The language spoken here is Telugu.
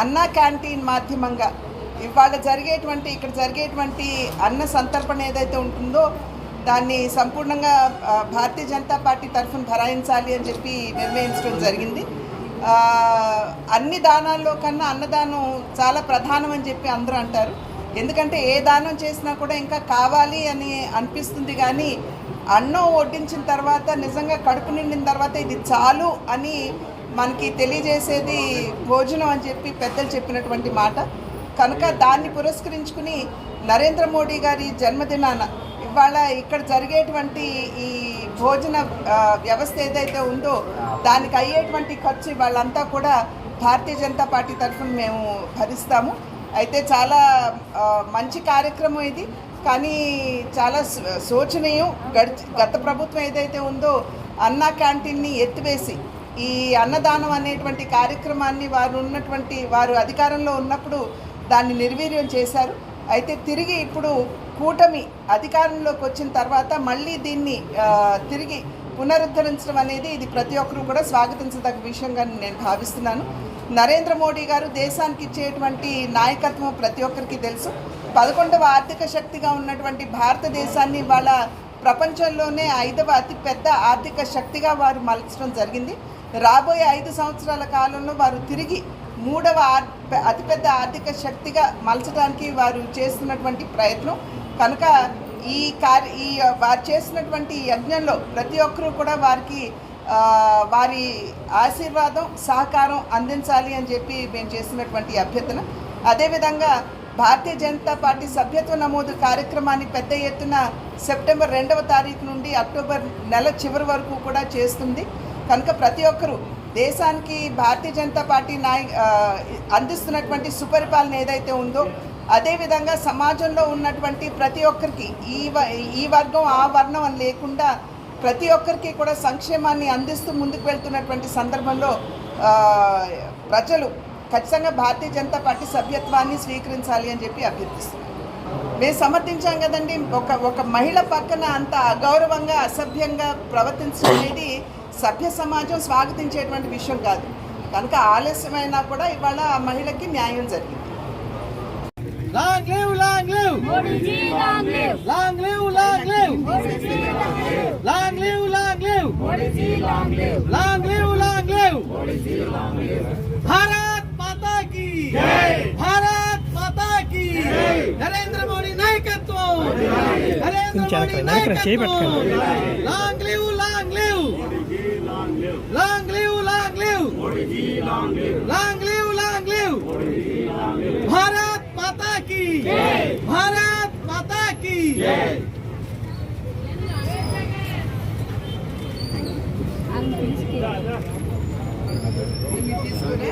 అన్నా క్యాంటీన్ మాధ్యమంగా ఇవాళ జరిగేటువంటి ఇక్కడ జరిగేటువంటి అన్న సంతర్పణ ఏదైతే ఉంటుందో దాన్ని సంపూర్ణంగా భారతీయ జనతా పార్టీ తరఫున భరాయించాలి అని చెప్పి నిర్ణయించడం జరిగింది. అన్ని దానాల్లో కన్నా అన్నదానం చాలా ప్రధానం అని చెప్పి అందరూ అంటారు. ఎందుకంటే ఏ దానం చేసినా కూడా ఇంకా కావాలి అని అనిపిస్తుంది కానీ అన్నం వడ్డించిన తర్వాత నిజంగా కడుపు నిండిన తర్వాత ఇది చాలు అని మనకి తెలియజేసేది భోజనం అని చెప్పి పెద్దలు చెప్పినటువంటి మాట. కనుక దాన్ని పురస్కరించుకుని నరేంద్ర మోడీ గారి జన్మదినాన ఇవాళ ఇక్కడ జరిగేటువంటి ఈ భోజన వ్యవస్థ ఏదైతే ఉందో దానికి అయ్యేటువంటి ఖర్చు వాళ్ళంతా కూడా భారతీయ జనతా పార్టీ తరఫున మేము భరిస్తాము. అయితే చాలా మంచి కార్యక్రమం ఇది. కానీ చాలా శోచనీయం. గడిచి గత ప్రభుత్వం ఏదైతే ఉందో అన్నా క్యాంటీన్ని ఎత్తివేసి ఈ అన్నదానం అనేటువంటి కార్యక్రమాన్ని వారు ఉన్నటువంటి వారు అధికారంలో ఉన్నప్పుడు దాన్ని నిర్వీర్యం చేశారు. అయితే తిరిగి ఇప్పుడు కూటమి అధికారంలోకి వచ్చిన తర్వాత మళ్ళీ దీన్ని తిరిగి పునరుద్ధరించడం అనేది ఇది ప్రతి ఒక్కరూ కూడా స్వాగతించదగ్గ విషయంగా నేను భావిస్తున్నాను. నరేంద్ర మోడీ గారు దేశానికి ఇచ్చేటువంటి నాయకత్వం ప్రతి ఒక్కరికి తెలుసు. పదకొండవ ఆర్థిక శక్తిగా ఉన్నటువంటి భారతదేశాన్ని వాళ్ళ ప్రపంచంలోనే ఐదవ అతిపెద్ద ఆర్థిక శక్తిగా వారు మలచడం జరిగింది. రాబోయే ఐదు సంవత్సరాల కాలంలో వారు తిరిగి మూడవ అతిపెద్ద ఆర్థిక శక్తిగా మలచడానికి వారు చేస్తున్నటువంటి ప్రయత్నం. కనుక ఈ కార్య ఈ వారు చేసినటువంటి యజ్ఞంలో ప్రతి ఒక్కరూ కూడా వారికి వారి ఆశీర్వాదం సహకారం అందించాలి అని చెప్పి మేము చేస్తున్నటువంటి అభ్యర్థన. అదేవిధంగా భారతీయ జనతా పార్టీ సభ్యత్వ నమోదు కార్యక్రమాన్ని పెద్ద ఎత్తున సెప్టెంబర్ రెండవ తారీఖు నుండి అక్టోబర్ నెల చివరి వరకు కూడా చేస్తుంది. కనుక ప్రతి ఒక్కరూ దేశానికి భారతీయ జనతా పార్టీ నాయ అందిస్తున్నటువంటి సుపరిపాలన ఏదైతే ఉందో అదేవిధంగా సమాజంలో ఉన్నటువంటి ప్రతి ఒక్కరికి ఈ వ- ఈ వర్గం ఆ వర్ణం అని లేకుండా ప్రతి ఒక్కరికి కూడా సంక్షేమాన్ని అందిస్తూ ముందుకు వెళ్తున్నటువంటి సందర్భంలో ప్రజలు ఖచ్చితంగా భారతీయ జనతా పార్టీ సభ్యత్వాన్ని స్వీకరించాలి అని చెప్పి అభ్యర్థిస్తున్నాం మేము సమర్థించాం కదండి ఒక ఒక మహిళ పక్కన అంత అగౌరవంగా అసభ్యంగా ప్రవర్తించడం అనేది సభ్య సమాజం స్వాగతించేటువంటి విషయం కాదు కనుక ఆలస్యమైనా కూడా ఇవాళ ఆ మహిళకి న్యాయం జరిగింది long live. Modi ji long live. Long live, long live. Modi जय Narendra Modi नायकत्व Narendra Modi नायकत्व long live long live long live long live long live long live Bharat माता की जय भारत माता